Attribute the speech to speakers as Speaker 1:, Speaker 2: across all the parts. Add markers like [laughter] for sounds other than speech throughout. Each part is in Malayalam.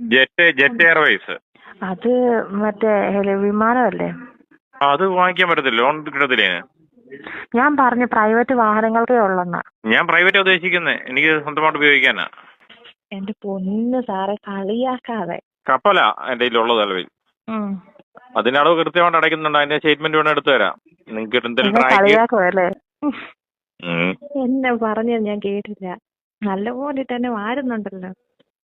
Speaker 1: Jet Jet Airways.
Speaker 2: അത് മറ്റേ വിമാനമല്ലേ?
Speaker 1: അത് വാങ്ങിക്കാൻ പറ്റത്തില്ല. ലോൺ കിട്ടത്തില്ലേ
Speaker 2: ഞാൻ പറഞ്ഞു പ്രൈവറ്റ് വാഹനങ്ങൾക്കേ ഉള്ളെന്ന്.
Speaker 1: ഞാൻ പ്രൈവറ്റ് ഉദ്ദേശിക്കുന്നത് എനിക്ക് സ്വന്തമായിട്ട് ഉപയോഗിക്കാനാ.
Speaker 2: എന്റെ പൊന്ന് സാറെ കളിയാക്കാതെ.
Speaker 1: കപ്പലാ എന്റെ കയ്യിലുള്ളത് നിലവിൽ.
Speaker 2: ഉം.
Speaker 1: അതിന്റെ അളവ് കൃത്യമായിട്ട് അടയ്ക്കുന്നുണ്ട്. അതിന്റെ സ്റ്റേറ്റ്മെന്റ് വേണം എടുത്തു തരാം. നിങ്ങൾക്ക് എന്തെങ്കിലും
Speaker 2: എന്നെ പറഞ്ഞത് ഞാൻ കേട്ടില്ല. നല്ലപോലെ തന്നെ വാരുന്നുണ്ടല്ലോ.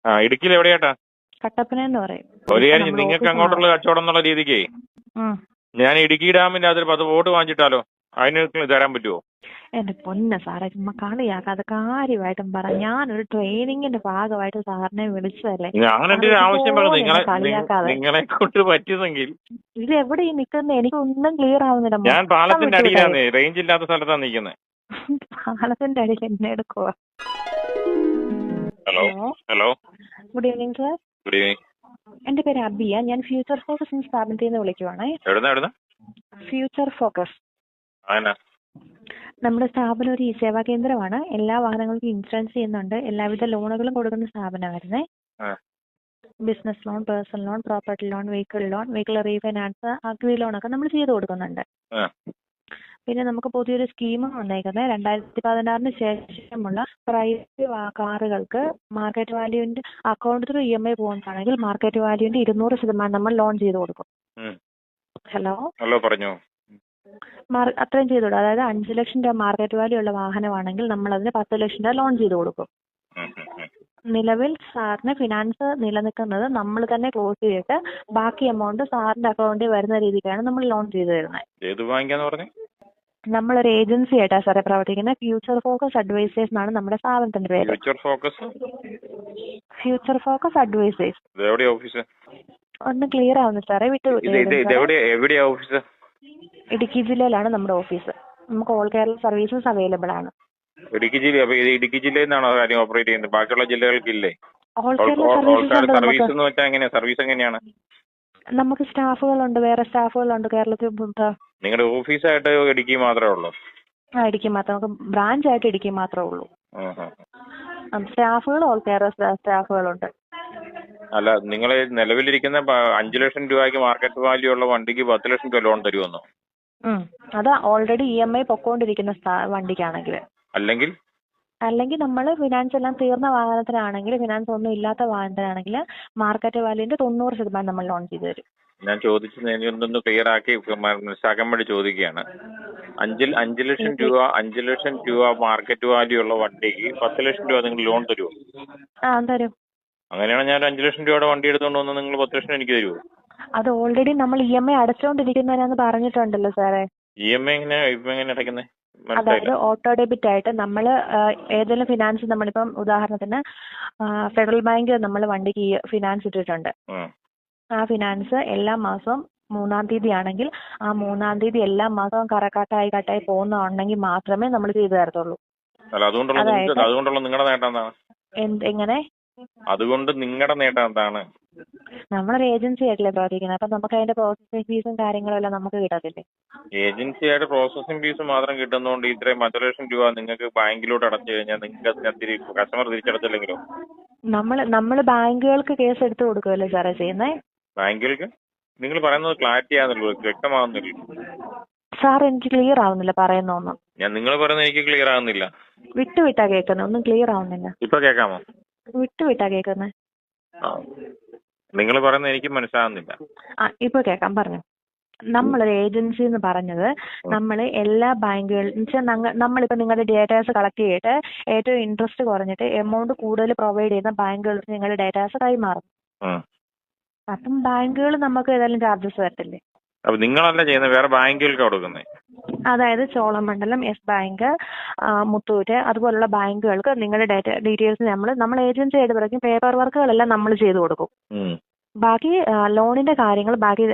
Speaker 1: ആ ഇടുക്കിയിൽ എവിടെയാട്ടാ?
Speaker 2: കട്ടപ്പനെന്ന് പറയും.
Speaker 1: ഒരു കാര്യം നിങ്ങൾക്ക് അങ്ങോട്ടുള്ള കച്ചവടം എന്നുള്ള രീതിക്ക് ഞാൻ ഇടുക്കി ഡാമിന്റെ അതിൽ പത്ത് വോട്ട് വാങ്ങിച്ചിട്ടാലോ അതിന് തരാൻ പറ്റുമോ
Speaker 2: എന്റെ പൊന്ന സാറേ ചുമ്മാ കളിയാക്കാതെ കാര്യമായിട്ടും പറ. ഞാനൊരു ട്രെയിനിങ്ങിന്റെ ഭാഗമായിട്ട് സാറിനെ വിളിച്ചതല്ലേ.
Speaker 1: നിങ്ങളെ
Speaker 2: എന്നെ
Speaker 1: കൊണ്ട് പറ്റുന്നെങ്കിൽ.
Speaker 2: ഇത് എവിടെ ഈ നിൽക്കുന്നത് എനിക്ക് ഒന്നും ക്ലിയർ ആവുന്നില്ല.
Speaker 1: ഞാൻ പാലത്തിന്റെ അടിയിലാണ് റേഞ്ച് ഇല്ലാത്ത സ്ഥലത്താണ് നിൽക്കുന്നത്
Speaker 2: പാലത്തിന്റെ അടിയിൽ എന്നെ എടുക്കുവാ.
Speaker 1: Hello. Hello.
Speaker 2: Good evening sir
Speaker 1: good evening
Speaker 2: എന്റെ പേര് അബിയ. ഞാൻ ഫ്യൂച്ചർ ഫോക്കസ് എന്ന സ്ഥാപനത്തിൽ നിന്ന് വിളിക്കുവാണേ. ഫ്യൂച്ചർ ഫോക്കസ് നമ്മുടെ സ്ഥാപനം ഒരു ഇ സേവാ കേന്ദ്രമാണ്. എല്ലാ വാഹനങ്ങൾക്കും ഇൻഷുറൻസ് ചെയ്യുന്നുണ്ട്. എല്ലാവിധ ലോണുകളും കൊടുക്കുന്ന സ്ഥാപനമായിരുന്നേ. Business loan personal loan property loan vehicle loan vehicle refinance agri loan ഒക്കെ നമ്മൾ ചെയ്തു കൊടുക്കുന്നുണ്ട്. പിന്നെ നമുക്ക് പുതിയൊരു സ്കീം വന്നേക്കുന്നത് രണ്ടായിരത്തി പതിനാറിന് ശേഷമുള്ള പ്രൈവറ്റ് കാറുകൾക്ക് market വാല്യൂന്റെ account through E M I പോകുന്നതാണെങ്കിൽ market വാല്യൂന്റെ ഇരുന്നൂറ് ശതമാനം നമ്മൾ ലോൺ ചെയ്ത് കൊടുക്കും. ഹലോ
Speaker 1: ഹലോ പറഞ്ഞോ.
Speaker 2: അത്രയും ചെയ്തു കൊടുക്കും. അതായത് അഞ്ച് ലക്ഷം രൂപ മാർക്കറ്റ് വാല്യൂ ഉള്ള വാഹനമാണെങ്കിൽ നമ്മൾ അതിന് പത്ത് ലക്ഷം രൂപ ലോൺ ചെയ്ത് കൊടുക്കും. നിലവിൽ സാറിന് ഫിനാൻസ് നിലനിൽക്കുന്നത് നമ്മൾ തന്നെ ക്ലോസ് ചെയ്തിട്ട് ബാക്കി എമൗണ്ട് സാറിന്റെ അക്കൗണ്ടിൽ വരുന്ന രീതിക്കാണ് നമ്മൾ ലോൺ ചെയ്തു തരുന്നത്.
Speaker 1: ഏത് വാങ്ങിക്കാന്ന് പറഞ്ഞു?
Speaker 2: നമ്മളൊരു ഏജൻസി ആയിട്ടാണ് സാറേ പ്രവർത്തിക്കുന്നത്. ഫ്യൂച്ചർ ഫോക്കസ് അഡ്വൈസേഴ്സ് എന്നാണ് നമ്മുടെ സ്ഥാപനത്തിന്റെ പേര്.
Speaker 1: Future Focus
Speaker 2: Future Focus Advisors
Speaker 1: office?
Speaker 2: ഒന്ന് ക്ലിയർ ആവുന്നു സാറേ വിട്ടു
Speaker 1: എവിടെയാ ഓഫീസ്?
Speaker 2: ഇടുക്കി ജില്ലയിലാണ് നമ്മുടെ ഓഫീസ്. നമുക്ക് ഓൾ കേരള സർവീസസ് അവൈലബിൾ ആണ്.
Speaker 1: ഇടുക്കി ജില്ല ഇടുക്കി ജില്ലയിൽ നിന്നാണോ കാര്യം ഓപ്പറേറ്റ് ചെയ്യുന്നത്? ബാക്കിയുള്ള ജില്ലകൾക്കില്ലേ? സർവീസ് എന്ന് വെച്ചാൽ എങ്ങനെയാ? സർവീസ് എങ്ങനെയാണ്?
Speaker 2: നമുക്ക് സ്റ്റാഫുകളുണ്ട് വേറെ സ്റ്റാഫുകളുണ്ട് കേരളത്തിൽ.
Speaker 1: നിങ്ങളുടെ ഓഫീസായിട്ട് ഇടുക്കി മാത്രമേ ഉള്ളൂ
Speaker 2: ആ ഇടുക്കി മാത്രം നമുക്ക് ബ്രാഞ്ച് ആയിട്ട് ഇടുക്കി മാത്രമേ ഉള്ളൂ. സ്റ്റാഫുകൾ ഓൾ കേരള സ്റ്റാഫുകളുണ്ട്
Speaker 1: അല്ല നിങ്ങൾ നിലവിലിരിക്കുന്ന അഞ്ചു ലക്ഷം രൂപയ്ക്ക് മാർക്കറ്റ് വാല്യൂ ഉള്ള വണ്ടിക്ക് പത്ത് ലക്ഷം രൂപ ലോൺ തരുമെന്നോ.
Speaker 2: അത് ഓൾറെഡി ഇ എം ഐ പൊക്കോണ്ടിരിക്കുന്ന വണ്ടിക്കാണെങ്കിൽ
Speaker 1: അല്ലെങ്കിൽ
Speaker 2: അല്ലെങ്കിൽ നമ്മൾ ഫിനാൻസ് എല്ലാം തീർന്ന വാഹനത്തിനാണെങ്കിൽ ഫിനാൻസ് ഒന്നും ഇല്ലാത്ത വാഹനത്തിനാണെങ്കിൽ മാർക്കറ്റ് വാല്യൂന്റെ തൊണ്ണൂറ് ശതമാനം നമ്മൾ ലോൺ ചെയ്തു തരും.
Speaker 1: ഞാൻ ചോദിച്ചത് എനിക്കൊന്ന് ക്ലിയർ ആക്കി മനസ്സിലാക്കാൻ വേണ്ടി ചോദിക്കുകയാണ്. അഞ്ചിൽ അഞ്ച് ലക്ഷം രൂപ അഞ്ച് ലക്ഷം രൂപ മാർക്കറ്റ് വാല്യൂ ഉള്ള വണ്ടിക്ക് പത്ത് ലക്ഷം രൂപ നിങ്ങൾ ലോൺ തരുമോ
Speaker 2: ആ തരും.
Speaker 1: അങ്ങനെയാണ് ഞാൻ അഞ്ച് ലക്ഷം രൂപയുടെ വണ്ടി എടുത്തുകൊണ്ട് വന്ന് നിങ്ങൾ പത്ത് ലക്ഷം എനിക്ക് തരുമോ
Speaker 2: അത് ഓൾറെഡി നമ്മൾ ഇ എം ഐ അടച്ചുകൊണ്ടിരിക്കുന്നവരാന്ന് പറഞ്ഞിട്ടുണ്ടല്ലോ സാറേ.
Speaker 1: ഇ എം ഐ എങ്ങനെ ഇപ്പം എങ്ങനെ അടയ്ക്കുന്നത്
Speaker 2: അതായത് ഓട്ടോ ഡെബിറ്റ് ആയിട്ട് നമ്മൾ ഏതെങ്കിലും ഫിനാൻസ് നമ്മളിപ്പം ഉദാഹരണത്തിന് ഫെഡറൽ ബാങ്ക് നമ്മൾ വണ്ടിക്ക് ഫിനാൻസ് ഇട്ടിട്ടുണ്ട്. ആ. ഫിനാൻസ് എല്ലാ മാസവും മൂന്നാം തീയതി ആണെങ്കിൽ ആ മൂന്നാം തീയതി എല്ലാ മാസവും കറക്കാട്ടായി കട്ടായി പോകുന്നുണ്ടെങ്കിൽ മാത്രമേ നമ്മൾ ചെയ്തു തരത്തുള്ളൂ.
Speaker 1: അതുകൊണ്ടുള്ള നിങ്ങളുടെ നേട്ടം എന്താണ്?
Speaker 2: എന്ത് എങ്ങനെ?
Speaker 1: അതുകൊണ്ട് നിങ്ങളുടെ നേട്ടം എന്താണ്?
Speaker 2: നമ്മളൊരു ഏജൻസി ആയിട്ടല്ലേ പ്രവർത്തിക്കുന്നത്? അപ്പൊ നമുക്ക് അതിന്റെ പ്രോസസ്സിംഗ് ഫീസും കാര്യങ്ങളും എല്ലാം നമുക്ക് കിട്ടത്തില്ലേ?
Speaker 1: ഏജൻസിയായിട്ട് പ്രോസസ്സിംഗ് ഫീസ് മാത്രം കിട്ടുന്നതുകൊണ്ട് ഇത്രയും പത്ത് ലക്ഷം രൂപ നിങ്ങൾക്ക് ബാങ്കിലോട്ട് അടച്ചു കഴിഞ്ഞാൽ നിങ്ങൾക്ക് കസ്റ്റമർ തിരിച്ചടച്ചില്ലെങ്കിലോ?
Speaker 2: നമ്മൾ നമ്മൾ ബാങ്കുകൾക്ക് കേസ് എടുത്ത് കൊടുക്കുമല്ലോ സാറേ ചെയ്യുന്നേ?
Speaker 1: ബാങ്കുകൾക്ക്? നിങ്ങൾ പറയുന്നത് ക്ലാരിറ്റി ആകുന്നില്ല വ്യക്തമാകുന്നില്ല
Speaker 2: സാർ എനിക്ക് ക്ലിയർ ആവുന്നില്ല പറയുന്നൊന്നും
Speaker 1: ഞാൻ നിങ്ങൾ പറയുന്നത് എനിക്ക് ക്ലിയർ ആകുന്നില്ല
Speaker 2: വിട്ടു വിട്ടാ കേൾക്കുന്നത് ഒന്നും ക്ലിയർ ആവുന്നില്ല.
Speaker 1: ഇപ്പൊ കേൾക്കാമോ?
Speaker 2: വിട്ടു വിട്ടാ കേൾക്കുന്നത്
Speaker 1: നിങ്ങൾ പറയുന്നത് എനിക്ക് മനസ്സിലാകുന്നില്ല
Speaker 2: ആ ഇപ്പൊ കേൾക്കാം. പറഞ്ഞു. നമ്മളൊരു ഏജൻസി എന്ന് പറഞ്ഞത് നമ്മൾ എല്ലാ ബാങ്കുകളിലും വെച്ചാൽ നമ്മളിപ്പോൾ നിങ്ങളുടെ ഡേറ്റാസ് കളക്ട് ചെയ്തിട്ട് ഏറ്റവും ഇൻട്രസ്റ്റ് കുറഞ്ഞിട്ട് എമൗണ്ട് കൂടുതൽ പ്രൊവൈഡ് ചെയ്യുന്ന ബാങ്കുകൾക്ക് നിങ്ങളുടെ ഡേറ്റാസ് കൈമാറും. അപ്പം ബാങ്കുകൾ നമുക്ക് ഏതായാലും ചാർജസ് വരത്തില്ലേ?
Speaker 1: അപ്പൊ നിങ്ങളല്ല ചെയ്യുന്നത് വേറെ ബാങ്കുകൾക്ക് കൊടുക്കുന്നേ?
Speaker 2: അതായത് ചോളമണ്ഡലം എസ് ബാങ്ക് മുത്തൂറ്റ് അതുപോലുള്ള ബാങ്കുകൾക്ക് നിങ്ങളുടെ ഡേറ്റ ഡീറ്റെയിൽസ് നമ്മൾ നമ്മൾ ഏജൻസി ആയിട്ട് പറയും പേപ്പർ വർക്കുകളെല്ലാം നമ്മൾ ചെയ്തു കൊടുക്കും. ബാക്കി ലോണിന്റെ കാര്യങ്ങൾ ബാക്കി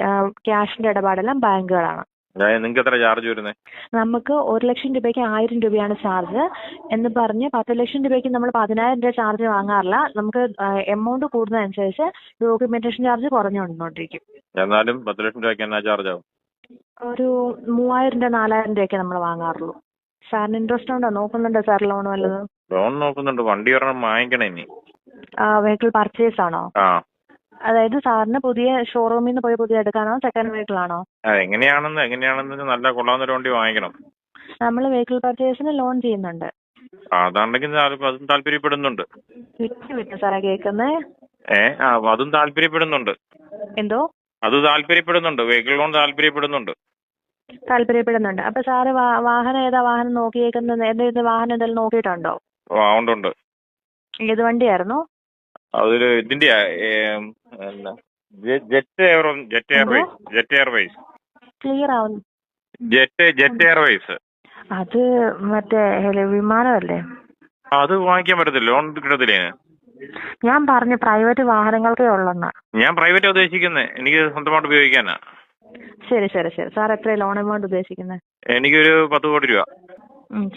Speaker 2: ക്യാഷിന്റെ ഇടപാടെല്ലാം ബാങ്കുകളാണ്.
Speaker 1: നിങ്ങൾക്ക് എത്ര ചാർജ് വരുന്നത്
Speaker 2: നമുക്ക് ഒരു ലക്ഷം രൂപയ്ക്ക് ആയിരം രൂപയാണ് ചാർജ്. എന്ന് പറഞ്ഞ് പത്ത് ലക്ഷം രൂപയ്ക്ക് നമ്മൾ പതിനായിരം രൂപ ചാർജ് വാങ്ങാറില്ല. നമുക്ക് എമൗണ്ട് കൂടുന്നതനുസരിച്ച് ഡോക്യുമെന്റേഷൻ ചാർജ് കുറഞ്ഞു വന്നുകൊണ്ടിരിക്കും
Speaker 1: എന്നാലും പത്ത് ലക്ഷം രൂപയ്ക്ക് എന്നാ ചാർജ് ആവും
Speaker 2: ഒരു മൂവായിരം രൂപ നാലായിരം രൂപയ്ക്ക് നമ്മൾ വാങ്ങാറുള്ളൂ. സാറിന് ഇൻട്രസ്റ്റ് ഉണ്ടോ? നോക്കുന്നുണ്ടോ സാർ ലോൺ വല്ലതും?
Speaker 1: ലോൺ നോക്കുന്നുണ്ട്. വണ്ടി ഒരെണ്ണം വാങ്ങിക്കണേ ഇനി.
Speaker 2: വെഹിക്കിൾ പർച്ചേസ് ആണോ?
Speaker 1: ആ.
Speaker 2: അതായത് സാറിന് പുതിയ ഷോറൂമിൽ നിന്ന് പോയി പുതിയ എടുക്കാനോ സെക്കൻഡ് വെഹിക്കിൾ ആണോ
Speaker 1: ആ, എങ്ങനെയാണെന്ന് എങ്ങനെയാണെന്ന് നല്ല കൊള്ളാവുന്ന ഒരു വണ്ടി വാങ്ങിക്കണം.
Speaker 2: നമ്മൾ വെഹിക്കിൾ പർച്ചേസിന് ലോൺ ചെയ്യുന്നുണ്ട്.
Speaker 1: ആ, അതാണെങ്കിൽ ഞാൻ അതും താല്പര്യപ്പെടുന്നുണ്ട്.
Speaker 2: വിട്ട് വിട്ടു സാറേ കേൾക്കുന്നേ?
Speaker 1: ഏ ആ അതും താല്പര്യപ്പെടുന്നുണ്ട്.
Speaker 2: എന്തോ?
Speaker 1: അത് താല്പര്യപ്പെടുന്നുണ്ട് വെഹിക്കിൾ ലോൺ താല്പര്യപ്പെടുന്നുണ്ട്.
Speaker 2: താല്പര്യപ്പെടുന്നുണ്ട്. അപ്പൊ സാറ് വാ- വാഹനം ഏതാ വാഹനം നോക്കിയേക്കുന്നത്? എന്തെങ്കിലും വാഹനം എന്തെങ്കിലും നോക്കിയിട്ടുണ്ടോ?
Speaker 1: ആ, ഉണ്ട് ഉണ്ട്.
Speaker 2: ഏത് വണ്ടിയായിരുന്നു?
Speaker 1: അതൊരു ഇതിന്റെയാ ഏം, എന്നാ, Jet Air Jet Airways Jet Airways.
Speaker 2: Clear ആവുന്നു.
Speaker 1: Jet Jet Airways.
Speaker 2: അത് മറ്റേ വിമാനമല്ലേ?
Speaker 1: അത് വാങ്ങിക്കാൻ പറ്റത്തില്ല. ലോൺ കിട്ടത്തില്ലേ?
Speaker 2: ഞാൻ പറഞ്ഞു പ്രൈവറ്റ് വാഹനങ്ങൾക്കേ ഉള്ളെന്ന്.
Speaker 1: ഞാൻ പ്രൈവറ്റ് ഉദ്ദേശിക്കുന്നത് എനിക്ക് സ്വന്തമായിട്ട് ഉപയോഗിക്കാനാ.
Speaker 2: ശരി ശരി ശരി. സാർ എത്ര ലോൺ എമൗണ്ട് ഉദ്ദേശിക്കുന്നത്
Speaker 1: എനിക്കൊരു പത്ത് കോടി രൂപ.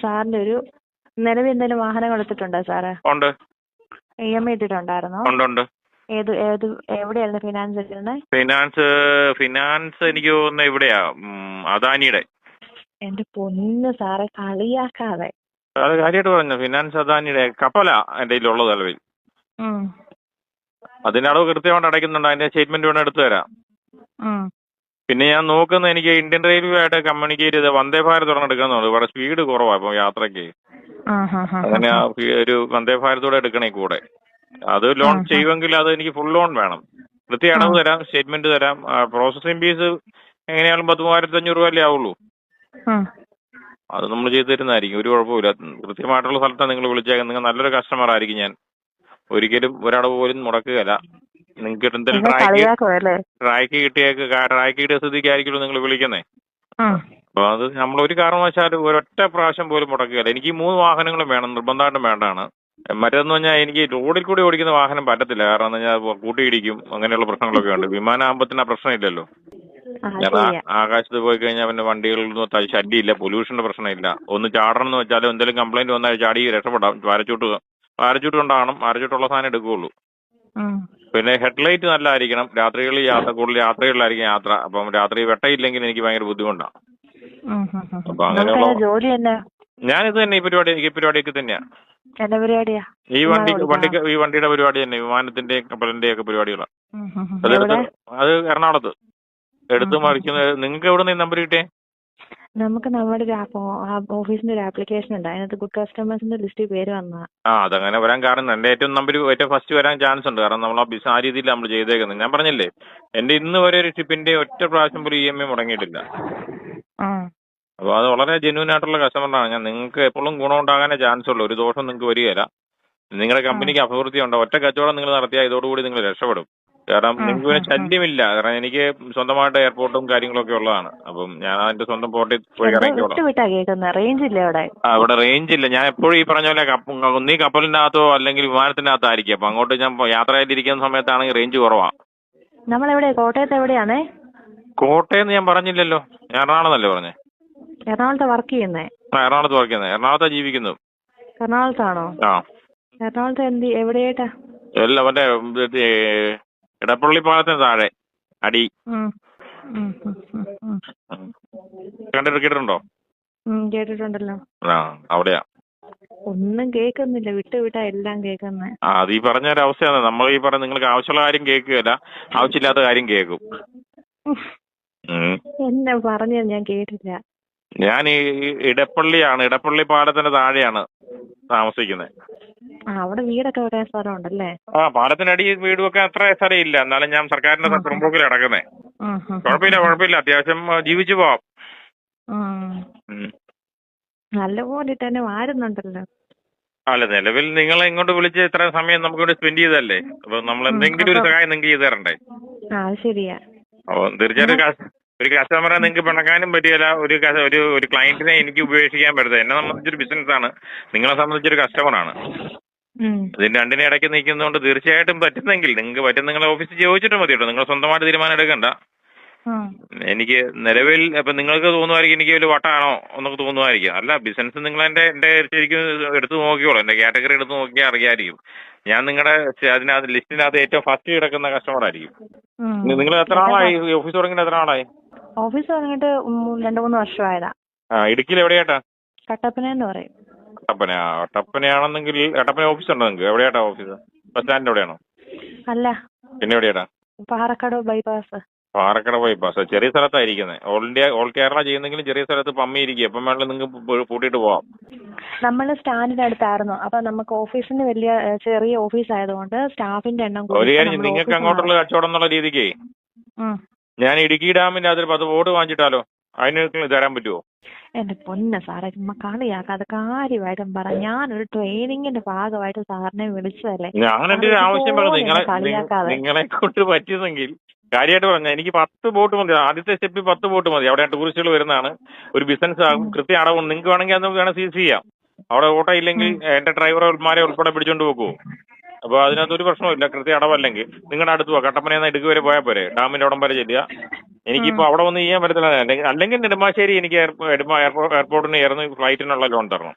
Speaker 2: സാറിന്റെ ഒരു നിലവിൽ എന്തെങ്കിലും വാഹനങ്ങൾ എടുത്തിട്ടുണ്ടോ സാറ്?
Speaker 1: ഉണ്ട്.
Speaker 2: ഇ എം ഐ ഇട്ടിട്ടുണ്ടായിരുന്നോ?
Speaker 1: ഉണ്ട് ഉണ്ട്.
Speaker 2: ഏത് ഏത് എവിടെയായിരുന്നു ഫിനാൻസ് എടുക്കുന്നത്
Speaker 1: ഫിനാൻസ് ഫിനാൻസ് എനിക്ക് തോന്നുന്നത് ഇവിടെയാ. അദാനിയുടെ.
Speaker 2: എന്റെ പൊന്ന് സാറെ കളിയാക്കാതെ.
Speaker 1: അത് കാര്യമായിട്ട് പറഞ്ഞു? ഫിനാൻസ് അദാനിയുടെ കപ്പലാ എന്റെ കയ്യിലുള്ളത് നിലവിൽ. അതിന്റെ അളവ് കൃത്യമായിട്ട് അടയ്ക്കുന്നുണ്ട്. അതിന്റെ സ്റ്റേറ്റ്മെന്റ് വേണം എടുത്തു തരാം. പിന്നെ ഞാൻ നോക്കുന്നത് എനിക്ക് ഇന്ത്യൻ റെയിൽവേ ആയിട്ട് കമ്മ്യൂണിക്കേറ്റ് ചെയ്ത് വന്ദേ ഭാരത് ഒരെണ്ണം എടുക്കാന്നുണ്ട് ഇവിടെ സ്പീഡ് കുറവാ ഇപ്പൊ യാത്രയ്ക്ക്. അങ്ങനെ ഒരു വന്ദേ ഭാരതോടെ എടുക്കണേ കൂടെ. അത് ലോൺ. ചെയ്യുമെങ്കിൽ അത് എനിക്ക് ഫുൾ ലോൺ വേണം. കൃത്യ അടവ് തരാം സ്റ്റേറ്റ്മെന്റ് തരാം. പ്രോസസിംഗ് ഫീസ് എങ്ങനെയാലും പത്ത് മൂവായിരത്തി അഞ്ഞൂറ് രൂപ അല്ലേ
Speaker 2: ആവുള്ളൂ.
Speaker 1: അത് നമ്മൾ ചെയ്തു തരുന്നതായിരിക്കും ഒരു കുഴപ്പമില്ല കൃത്യമായിട്ടുള്ള സ്ഥലത്താണ് നിങ്ങൾ വിളിച്ചേക്കുന്നത്. നിങ്ങൾ നല്ലൊരു കസ്റ്റമർ ആയിരിക്കും ഞാൻ. ഒരിക്കലും ഒരടവ് പോലും മുടക്കുകയല്ല. നിങ്ങൾക്ക് എന്തെങ്കിലും ട്രാക്ക് കിട്ടിയേക്ക് ട്രാക്ക് കിട്ടിയ സ്ഥിതിക്കായിരിക്കുമല്ലോ നിങ്ങൾ വിളിക്കുന്നേ. അപ്പൊ അത് നമ്മൾ ഒരു കാരണവശാലും ഒരൊറ്റ പ്രാവശ്യം പോലും മുടക്കുകയില്ല. എനിക്ക് മൂന്ന് വാഹനങ്ങളും വേണം നിർബന്ധമായിട്ടും വേണ്ടതാണ്. മറ്റേന്ന് പറഞ്ഞാൽ എനിക്ക് റോഡിൽ കൂടി ഓടിക്കുന്ന വാഹനം പറ്റത്തില്ല. കാരണം എന്ന് പറഞ്ഞാൽ കൂട്ടിയിടിക്കും. അങ്ങനെയുള്ള പ്രശ്നങ്ങളൊക്കെ ഉണ്ട്. വിമാനാകുമ്പത്തിന് ആ പ്രശ്നമില്ലല്ലോ ആകാശത്ത് പോയി കഴിഞ്ഞാൽ പിന്നെ വണ്ടികളിലൊന്നും ത- ശല്യമില്ല. പൊല്യൂഷന്റെ പ്രശ്നമില്ല. ഒന്ന് ചാടണം എന്ന് വെച്ചാലും എന്തെങ്കിലും കംപ്ലൈന്റ് വന്നാൽ ചാടി രക്ഷപ്പെടാം. പാരച്ചൂട്ട് പാരച്ചൂട്ട് ഉണ്ടാകണം പാരച്ചൂട്ടുള്ള സാധനം എടുക്കുകയുള്ളൂ. പിന്നെ ഹെഡ്ലൈറ്റ് നല്ലതായിരിക്കണം. രാത്രികളിൽ യാത്ര കൂടുതൽ യാത്രകളിലായിരിക്കും യാത്ര. അപ്പം രാത്രി വെട്ടയില്ലെങ്കിൽ എനിക്ക് ഭയങ്കര ബുദ്ധിമുട്ടാണ്. അപ്പൊ അങ്ങനെയുള്ള-
Speaker 2: ജോലി തന്നെ
Speaker 1: ഞാനിത് തന്നെ ഈ പരിപാടി ഈ പരിപാടിയൊക്കെ തന്നെയാ.
Speaker 2: എന്റെ പരിപാടിയാ?
Speaker 1: ഈ വണ്ടി വണ്ടി ഈ വണ്ടിയുടെ പരിപാടി തന്നെ വിമാനത്തിന്റെയും കപ്പലിന്റെയും ഒക്കെ പരിപാടികളാണ്. അത് എറണാകുളത്ത്. എടുത്തു മറിക്കുന്ന. നിങ്ങൾക്ക് എവിടെ നിന്ന് ഈ നമ്പർ കിട്ടിയേ?
Speaker 2: നമുക്ക് നമ്മുടെ ഒരു ഓഫീസിന്റെ ഒരു ആപ്ലിക്കേഷൻ ഉണ്ട്. അതിനകത്ത് ഗുഡ് കസ്റ്റമേഴ്സിന്റെ ലിസ്റ്റിൽ പേര് വന്നതാ
Speaker 1: ആ അതങ്ങനെ വരാൻ കാരണം എന്റെ ഏറ്റവും നമ്പർ ഏറ്റവും ഫസ്റ്റ് വരാൻ ചാൻസ് ഉണ്ട്. കാരണം നമ്മൾ ആ ബിസ് ആ രീതിയിൽ നമ്മൾ ചെയ്തേക്കുന്നത്. ഞാൻ പറഞ്ഞില്ലേ എന്റെ ഇന്ന് വരെ ഒരു ഷിപ്പിന്റെ ഒറ്റ പ്രാവശ്യം പോലും ഇ എം ഐ മുടങ്ങിയിട്ടില്ല. അപ്പോൾ അത് വളരെ ജെന്യൂൻ ആയിട്ടുള്ള കസ്റ്റമറാണ് ഞാൻ നിങ്ങൾക്ക് എപ്പോഴും ഗുണമുണ്ടാകാനേ ചാൻസ് ഉള്ളൂ. ഒരു ദോഷം നിങ്ങൾക്ക് വരികയില്ല. നിങ്ങളുടെ കമ്പനിക്ക് അഭിവൃദ്ധി ഉണ്ട്? ഒറ്റ കച്ചവടം നിങ്ങൾ നടത്തിയാൽ ഇതോടുകൂടി നിങ്ങൾ രക്ഷപ്പെടും. കാരണം നിങ്ങൾക്ക് പിന്നെ. ശല്യമില്ല. കാരണം എനിക്ക് സ്വന്തമായിട്ട് എയർപോർട്ടും കാര്യങ്ങളൊക്കെ ഉള്ളതാണ്. അപ്പം ഞാൻ അതിന്റെ സ്വന്തം പോർട്ടിൽ പോയി ഇറങ്ങിക്കോളാം ഇവിടെ റേഞ്ച് ഇല്ല ഞാൻ എപ്പോഴും ഈ പറഞ്ഞ പോലെ കപ്പലിന്റെ കപ്പലിനകത്തോ അല്ലെങ്കിൽ വിമാനത്തിനകത്തോ ആയിരിക്കും അപ്പൊ അങ്ങോട്ട് ഞാൻ യാത്ര ചെയ്തിരിക്കുന്ന സമയത്താണെങ്കിൽ റേഞ്ച് കുറവാ.
Speaker 2: നമ്മളെവിടെ? കോട്ടയത്ത് എവിടെയാണേ?
Speaker 1: കോട്ടയം ഞാൻ പറഞ്ഞില്ലല്ലോ. ഞാൻ എറണാകുളത്തല്ലേ പറഞ്ഞേ?
Speaker 2: എറണാകുളത്ത് വർക്ക് ചെയ്യുന്നേ?
Speaker 1: ആ എറണാകുളത്ത് വർക്ക് ചെയ്യുന്നത് എറണാകുളത്താ ജീവിക്കുന്നത്
Speaker 2: എറണാകുളത്താണോ?
Speaker 1: ആ.
Speaker 2: എറണാകുളത്ത് എന്ത് എവിടെയായിട്ടാ?
Speaker 1: എല്ലാം മറ്റേ ഇത് ഇടപ്പള്ളി പാലത്തിന് താഴെ അടി.
Speaker 2: ഉം. ഉം, ഉം, ഉം, ഉം.
Speaker 1: കണ്ടിട്ട് കേട്ടിട്ടുണ്ടോ?
Speaker 2: ഉം, കേട്ടിട്ടുണ്ടല്ലോ.
Speaker 1: ആ അവിടെയാ.
Speaker 2: ഒന്നും കേൾക്കുന്നില്ല. വിട്ട് വിട്ടാ എല്ലാം കേൾക്കുന്നേ.
Speaker 1: ആ അത് ഈ പറഞ്ഞ ഒരു അവസ്ഥയാണ്. നമ്മൾ ഈ പറഞ്ഞ നിങ്ങൾക്ക് ആവശ്യമുള്ള കാര്യം കേൾക്കുകയല്ല. ആവശ്യമില്ലാത്ത കാര്യം കേൾക്കും. ഉം.
Speaker 2: എന്നെ പറഞ്ഞത് ഞാൻ കേട്ടില്ല.
Speaker 1: ഞാൻ ഈ ഇടപ്പള്ളിയാണ്. ഇടപ്പള്ളി പാലത്തിന്റെ താഴെയാണ് താമസിക്കുന്നത്
Speaker 2: ആ അവിടെ വീടൊക്കെ ഒരേ സ്ഥലം ഉണ്ടല്ലേ
Speaker 1: ആ പാലത്തിനടി വീട് വെക്കാൻ അത്ര സ്ഥലം ഇല്ല എന്നാലും ഞാൻ സർക്കാരിന്റെ പുറമ്പോക്കിൽ അടക്കുന്നേ കുഴപ്പമില്ല കുഴപ്പമില്ല. അത്യാവശ്യം ജീവിച്ചു പോവാം.
Speaker 2: ഉം.
Speaker 1: ഉം.
Speaker 2: നല്ലപോലെ തന്നെ വാരുന്നുണ്ടല്ലോ.
Speaker 1: അല്ല നിലവിൽ നിങ്ങളെ ഇങ്ങോട്ട് വിളിച്ച് ഇത്രയും സമയം നമുക്ക് ഇവിടെ സ്പെൻഡ് ചെയ്തല്ലേ അപ്പൊ നമ്മൾ എന്തെങ്കിലും ഒരു സഹായം നിങ്ങൾക്ക് ചെയ്തു തരണ്ടേ
Speaker 2: ആ അത് ശരിയാ.
Speaker 1: അപ്പൊ തീർച്ചയായിട്ടും ഒരു കസ്റ്റമറെ നിങ്ങൾക്ക് പിണക്കാനും പറ്റിയല്ല. ഒരു ഒരു ഒരു ക്ലയന്റിനെ എനിക്ക് ഉപേക്ഷിക്കാൻ പറ്റത്തില്ല. എന്നെ സംബന്ധിച്ചൊരു ബിസിനസ് ആണ്. നിങ്ങളെ സംബന്ധിച്ചൊരു കസ്റ്റമറാണ്. ഇതിന്റെ രണ്ടിനെ ഇടയ്ക്ക് നിൽക്കുന്നതുകൊണ്ട് തീർച്ചയായിട്ടും പറ്റുന്നെങ്കിൽ നിങ്ങൾക്ക് പറ്റും നിങ്ങളെ ഓഫീസിൽ ചോദിച്ചിട്ട് മതി കേട്ടോ നിങ്ങൾ സ്വന്തമായിട്ട് തീരുമാനം എടുക്കണ്ട. എനിക്ക് നിലവിൽ ഇപ്പൊ നിങ്ങൾക്ക് തോന്നുമായിരിക്കും എനിക്ക് ഒരു വട്ടാണോ എന്നൊക്കെ തോന്നുമായിരിക്കും അല്ല ബിസിനസ് നിങ്ങൾ എന്റെ എന്റെ ശരിക്കും എടുത്തു നോക്കിയോളൂ എന്റെ കാറ്റഗറി എടുത്ത് നോക്കിയാൽ അറിയാമായിരിക്കും ഞാൻ നിങ്ങളുടെ അതിനകത്ത് ലിസ്റ്റിനകത്ത് ഏറ്റവും ഫസ്റ്റ് കിടക്കുന്ന കസ്റ്റമർ ആയിരിക്കും. നിങ്ങൾ എത്ര ആളായി? ഓഫീസ് തുടങ്ങിയിട്ട് എത്ര ആളായി?
Speaker 2: ഓഫീസ് തുടങ്ങിയിട്ട് രണ്ടു മൂന്ന് വർഷമായതാ.
Speaker 1: ആ ഇടുക്കിയിൽ എവിടെയായിട്ടാ
Speaker 2: കട്ടപ്പന എന്ന് പറയും.
Speaker 1: കട്ടപ്പന കട്ടപ്പനയാണെന്നെങ്കിൽ കട്ടപ്പന ഓഫീസ് ഉണ്ടോ നിങ്ങൾക്ക്? എവിടെയായിട്ടാ ഓഫീസ്? ബസ് സ്റ്റാൻഡിന്റെ എവിടെയാണോ
Speaker 2: അല്ല.
Speaker 1: പിന്നെ എവിടെയാട്ടാ?
Speaker 2: പാറക്കട ബൈപ്പാസ്
Speaker 1: പാറക്കട ബൈപ്പാസ് ചെറിയ സ്ഥലത്തായിരിക്കുന്നത് ഓൾ ഇന്ത്യ ഓൾ കേരള ചെയ്യുന്നെങ്കിലും ചെറിയ സ്ഥലത്ത് പമ്മി ഇരിക്കുക എപ്പം വേണമെങ്കിലും നിങ്ങൾക്ക് പൂട്ടിയിട്ട് പോവാം.
Speaker 2: നമ്മൾ സ്റ്റാൻഡിന്റെ അടുത്തായിരുന്നു. അപ്പൊ നമുക്ക് ഓഫീസിന് വലിയ ചെറിയ ഓഫീസ് ആയതുകൊണ്ട് സ്റ്റാഫിന്റെ എണ്ണം
Speaker 1: ഒരു കാര്യം നിങ്ങൾക്ക് അങ്ങോട്ടുള്ള കച്ചവടം എന്നുള്ള രീതിക്ക്. ഞാൻ ഇടുക്കി ഡാമിന്റെ അതിൽ പത്ത് ബോർഡ് വാങ്ങിച്ചിട്ടാലോ? അതിന് നിങ്ങൾ തരാൻ പറ്റുമോ
Speaker 2: എന്റെ പൊന്ന സാറേ ചുമ്മാ കളിയാക്കാതെ കാര്യമായിട്ടും പറ. ഞാനൊരു ട്രെയിനിങ്ങിന്റെ ഭാഗമായിട്ട് സാറിനെ വിളിച്ചതല്ലേ.
Speaker 1: ഞാൻ എന്റെ ഒരു ആവശ്യം പറഞ്ഞു നിങ്ങളെ നിങ്ങളെ കൊണ്ട് പറ്റിയതെങ്കിൽ കാര്യമായിട്ട് പറഞ്ഞ എനിക്ക് പത്ത് ബോട്ട് മതി. ആദ്യത്തെ സ്റ്റെപ്പിൽ പത്ത് ബോട്ട് മതി. അവിടെ ടൂറിസ്റ്റുകൾ വരുന്നതാണ്. ഒരു ബിസിനസ് ആകും. കൃത്യ അടവ് നിങ്ങൾക്ക് വേണമെങ്കിൽ അത് വേണം സീസ് ചെയ്യാം. അവിടെ ഓട്ടോ ഇല്ലെങ്കിൽ എന്റെ ഡ്രൈവർമാരെ ഉൾപ്പെടെ പിടിച്ചോണ്ട് പോകുമോ അപ്പൊ അതിനകത്ത് ഒരു പ്രശ്നമില്ല കൃത്യ അടവല്ലെങ്കിൽ നിങ്ങളുടെ അടുത്ത് പോവാ. കട്ടപ്പനയിൽ നിന്ന് ഇടുക്കി വരെ പോയാൽ പോരെ. ഡാമിന്റെ അവിടം വരെ ചെല്ലുക. എനിക്കിപ്പോ അവിടെ വന്ന് ചെയ്യാൻ പറ്റത്തില്ല. അല്ലെങ്കിൽ അല്ലെങ്കിൽ നെടുമ്പാശ്ശേരി എനിക്ക് എയർപോർട്ടിന് ചേർന്ന് ഫ്ലൈറ്റിനുള്ള ലോൺ തരണം.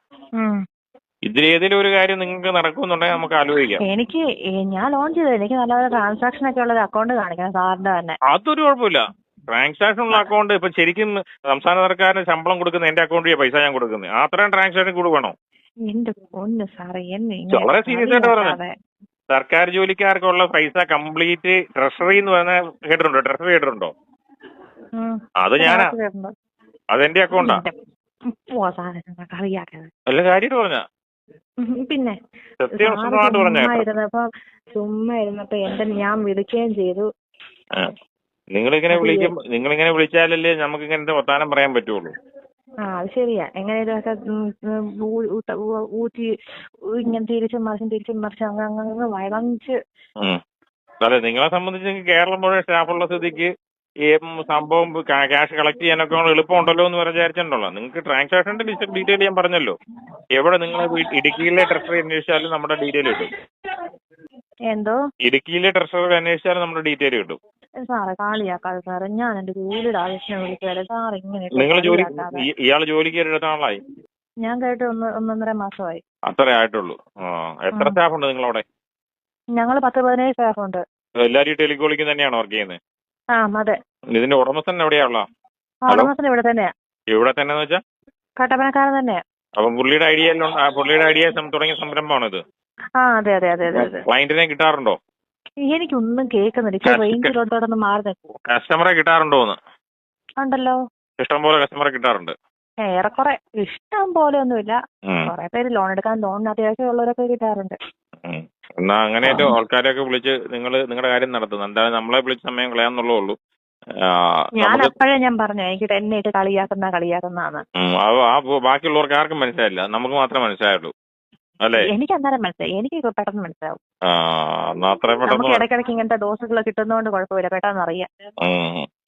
Speaker 1: ഇതിലേതെങ്കിലും ഒരു കാര്യം നിങ്ങൾക്ക് നടക്കുന്നുണ്ടെങ്കിൽ നമുക്ക് ആലോചിക്കാം.
Speaker 2: എനിക്ക് ഞാൻ ലോൺ ചെയ്തത് എനിക്ക് നല്ല ട്രാൻസാക്ഷൻ ഒക്കെ ഉള്ള അക്കൗണ്ട് കാണിക്കണം സാറിന്റെ തന്നെ.
Speaker 1: അതൊരു കുഴപ്പമില്ല. ട്രാൻസാക്ഷൻ ഉള്ള അക്കൗണ്ട് ഇപ്പൊ ശരിക്കും സംസ്ഥാന സർക്കാരിന് ശമ്പളം കൊടുക്കുന്ന എന്റെ അക്കൗണ്ടിൽ പൈസ ഞാൻ കൊടുക്കുന്നത് അത്രയും ട്രാൻസാക്ഷൻ കൂടെ വേണോ?
Speaker 2: എന്റെ പൊന്ന് സാറേ എന്നെ
Speaker 1: വളരെ സീരിയസ് ആയിട്ട് പറഞ്ഞതാ. സർക്കാർ ജോലിക്കാർക്കുള്ള പൈസ കംപ്ലീറ്റ് ട്രഷറി എന്ന് പറഞ്ഞ കേട്ടിട്ടുണ്ടോ? ട്രഷറി കേട്ടിട്ടുണ്ടോ. അത് ഞാനാ. അതെന്റെ അക്കൗണ്ടാ അല്ല കാര്യമായിട്ട് പറഞ്ഞ?
Speaker 2: പിന്നെ ചുമ്മാ ഇരുന്നപ്പോ എന്റെ ഞാൻ വിളിക്കുകയും ചെയ്തു.
Speaker 1: നിങ്ങളിങ്ങനെ വിളിക്കും നിങ്ങളിങ്ങനെ വിളിച്ചാലല്ലേ നമുക്ക് ഇങ്ങനത്തെ വർത്താനം പറയാൻ പറ്റുള്ളൂ.
Speaker 2: ആ അത് ശരിയാ. എങ്ങനെയൊക്കെ ഊറ്റി ഇങ്ങനെ തിരിച്ചും മറിച്ചും തിരിച്ചും മറിച്ചും അങ്ങ് അങ്ങ് അങ്ങ് വളഞ്ച്
Speaker 1: ഉം. അതെ നിങ്ങളെ സംബന്ധിച്ച് കേരളം മുഴുവൻ സ്റ്റാഫുള്ള സ്ഥിതിക്ക് ഈ സംഭവം ക്യാഷ് കളക്ട് ചെയ്യാനൊക്കെ എളുപ്പമുണ്ടല്ലോ എന്ന് വിചാരിച്ചിട്ടുണ്ടല്ലോ. നിങ്ങൾക്ക് ട്രാൻസാക്ഷന്റെ ഡീറ്റെയിൽ ഞാൻ പറഞ്ഞല്ലോ. എവിടെ നിങ്ങൾ ഇടുക്കിയിലെ ട്രഷറി അന്വേഷിച്ചാലും നമ്മുടെ ഡീറ്റെയിൽ കിട്ടും
Speaker 2: എന്തോ?
Speaker 1: ഇടുക്കിയിലെ ട്രഷറർ അന്വേഷിച്ചാലും നമ്മുടെ ഡീറ്റെയിൽ കിട്ടും.
Speaker 2: സാറേ കാളിയാക്കാതെ സാറേ ഞാൻ എന്റെ ജോലിയുടെ ആവശ്യം വിളിച്ചതല്ലേ? സാർ ഇങ്ങനെ
Speaker 1: നിങ്ങൾ ജോലി. ഇയാൾ ജോലിക്ക് എടുത്ത ആളായി.
Speaker 2: ഞാൻ കേട്ട് ഒന്ന് ഒന്നൊന്നര മാസമായി.
Speaker 1: അത്രേ ആയിട്ടുള്ളൂ. എത്ര. സ്റ്റാഫ് ഉണ്ട് നിങ്ങളവിടെ?
Speaker 2: ഞങ്ങൾ പത്ത് പതിനേഴ് സ്റ്റാഫ് ഉണ്ട്
Speaker 1: എല്ലാവരും ടെലികോളിക്ക് തന്നെയാണോ വർക്ക് ചെയ്യുന്നത്
Speaker 2: ആ അതെ.
Speaker 1: ഇതിന്റെ ഉടമസ്ഥൻ എവിടെയാ എവിടെയാണുള്ള
Speaker 2: ഉടമസ്ഥൻ ഇവിടെ തന്നെയാ.
Speaker 1: ഇവിടെ തന്നെ വെച്ചാൽ
Speaker 2: കട്ടപ്പനക്കാരൻ തന്നെയാ.
Speaker 1: അപ്പം പുള്ളിയുടെ ഐഡിയ പുള്ളിയുടെ ഐഡിയ തുടങ്ങിയ സംരംഭമാണോ ഇത്
Speaker 2: ആ അതെ അതെ അതെ അതെ
Speaker 1: ക്ലയന്റിനെ കിട്ടാറുണ്ടോ?
Speaker 2: എനിക്കൊന്നും കേൾക്കുന്നില്ല. റേഞ്ചിലോട്ടോടൊന്ന് മാറി നിൽക്കുവോ
Speaker 1: കസ്റ്റമറെ കിട്ടാറുണ്ടോന്ന്?
Speaker 2: ഉണ്ടല്ലോ.
Speaker 1: ഇഷ്ടം പോലെ കസ്റ്റമറെ കിട്ടാറുണ്ട്.
Speaker 2: ഏറെക്കുറെ ഇഷ്ടം പോലെ ഒന്നുമില്ല. കുറെ പേര് ലോൺ എടുക്കാൻ ലോണിന് അത്യാവശ്യം ഉള്ളവരൊക്കെ കിട്ടാറുണ്ട്.
Speaker 1: എന്നാ അങ്ങനെ ആൾക്കാരെയൊക്കെ വിളിച്ച് നിങ്ങൾ നിങ്ങളുടെ കാര്യം നടത്തുന്നു. എന്തായാലും നമ്മളെ വിളിച്ച സമയം കളയാന്നുള്ളേ ഉള്ളൂ.
Speaker 2: ഞാൻ അപ്പോഴേ ഞാൻ പറഞ്ഞു എനിക്ക് എന്നെ ഇട്ട് കളിയാക്കുന്ന കളിയാക്കുന്നതാണ്.
Speaker 1: ആ ബാക്കിയുള്ളവർക്ക് ആർക്കും മനസ്സിലായില്ല. നമുക്ക് മാത്രമേ മനസ്സിലായുള്ളൂ. അല്ലേ?
Speaker 2: എനിക്ക് അന്നേരം മനസ്സിലായി. എനിക്ക് പെട്ടെന്ന് മനസ്സിലാവും. നമുക്ക് ഇടയ്ക്കിടയ്ക്ക് ഇങ്ങനത്തെ ഡോസുകൾ കിട്ടുന്നതുകൊണ്ട് കുഴപ്പമില്ല. പെട്ടെന്ന് അറിയാം.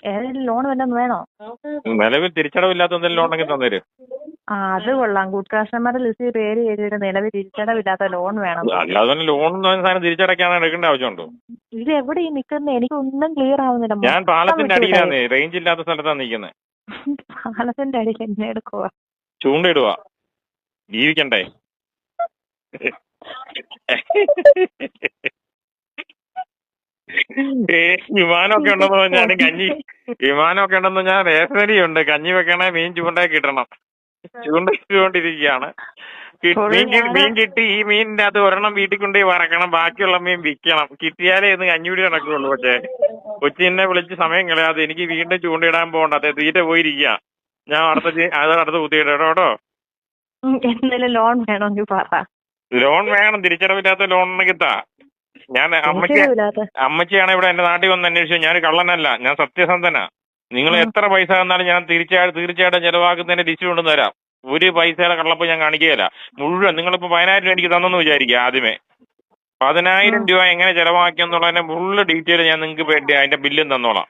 Speaker 2: ഏതെങ്കിലും ലോൺ വല്ലതും വേണോ?
Speaker 1: നിലവിൽ തിരിച്ചടവില്ലാത്ത എന്തെങ്കിലും തന്നേര്.
Speaker 2: ആ അത് കൊള്ളാം. ഗുഡ് കസ്റ്റമറിൽ ലിസ്റ്റ് പേര് എഴുതിയിട്ട് നിലവിൽ തിരിച്ചടവില്ലാത്ത ലോൺ വേണം.
Speaker 1: അല്ലാതെ ലോൺ സാധനം തിരിച്ചടയ്ക്കാൻ എടുക്കേണ്ട ആവശ്യമുണ്ടോ?
Speaker 2: ഇത് എവിടെ ഈ നിൽക്കുന്നത് എനിക്ക് ഒന്നും ക്ലിയർ ആവുന്നില്ല.
Speaker 1: ഞാൻ പാലത്തിന്റെ അടിയിലാണ് റേഞ്ച് ഇല്ലാത്ത സ്ഥലത്താണ് നിൽക്കുന്നത് [laughs]
Speaker 2: പാലത്തിന്റെ അടിയിൽ എന്നെ എടുക്കുക
Speaker 1: ചൂണ്ടയിടുക ജീവിക്കണ്ടേ? [laughs] ഏ, വിമാനമൊക്കെ ഉണ്ടെന്ന് പറഞ്ഞാൽ കഞ്ഞി വിമാനമൊക്കെ ഉണ്ടെന്ന് പറഞ്ഞാൽ റേഷനരി ഉണ്ട് കഞ്ഞി വെക്കണേ മീൻ ചൂണ്ടേ കിട്ടണം ചൂണ്ടയിട്ടുകൊണ്ടിരിക്കുകയാണ് ചൂണ്ടിരിക്കുകയാണ് മീൻ കി- മീൻ കിട്ടി. ഈ മീനിന്റെ അത് ഒരെണ്ണം വീട്ടിൽ കൊണ്ടുപോയി വറക്കണം. ബാക്കിയുള്ള മീൻ വിൽക്കണം. കിട്ടിയാലേ ഇന്ന് കഞ്ഞിപിടി നടക്കുള്ളൂ. പക്ഷേ കൊച്ചി എന്നെ വിളിച്ച് സമയം കളയാതെ എനിക്ക് വീണ്ടും ചൂണ്ടയിടാൻ പോകണ്ട. അതെ തീറ്റ പോയിരിക്കുക. ഞാൻ അടുത്ത ചെ- അത് അടുത്ത കുത്തിയിട്ടോ കേട്ടോ?
Speaker 2: എന്തെങ്കിലും ലോൺ വേണമെങ്കിൽ പറ.
Speaker 1: ലോൺ വേണം തിരിച്ചടവില്ലാത്ത ലോൺ താ. ഞാൻ അമ്മയ്ക്ക് അമ്മച്ചിയാണ് ഇവിടെ എന്റെ നാട്ടിൽ വന്ന് അന്വേഷിച്ചത്. ഞാൻ കള്ളനല്ല ഞാൻ സത്യസന്ധനാ. നിങ്ങൾ എത്ര പൈസ തന്നാലും ഞാൻ തീർച്ചയായും തീർച്ചയായിട്ടും ചെലവാക്കുന്നതിന്റെ ലിസ്റ്റ് കൊണ്ടു തരാം. ഒരു പൈസയുടെ കള്ളപ്പ് ഞാൻ കാണിക്കുകയില്ല. മുഴുവൻ നിങ്ങളിപ്പോ പതിനായിരം രൂപ എനിക്ക് തന്നെന്ന് വിചാരിക്കുക ആദ്യമേ. പതിനായിരം രൂപ എങ്ങനെ ചെലവാക്കി എന്നുള്ളതിന്റെ ഫുള്ള് ഡീറ്റെയിൽ ഞാൻ നിങ്ങൾക്ക് വേണ്ടി അതിന്റെ ബില്ലും തന്നോളാം.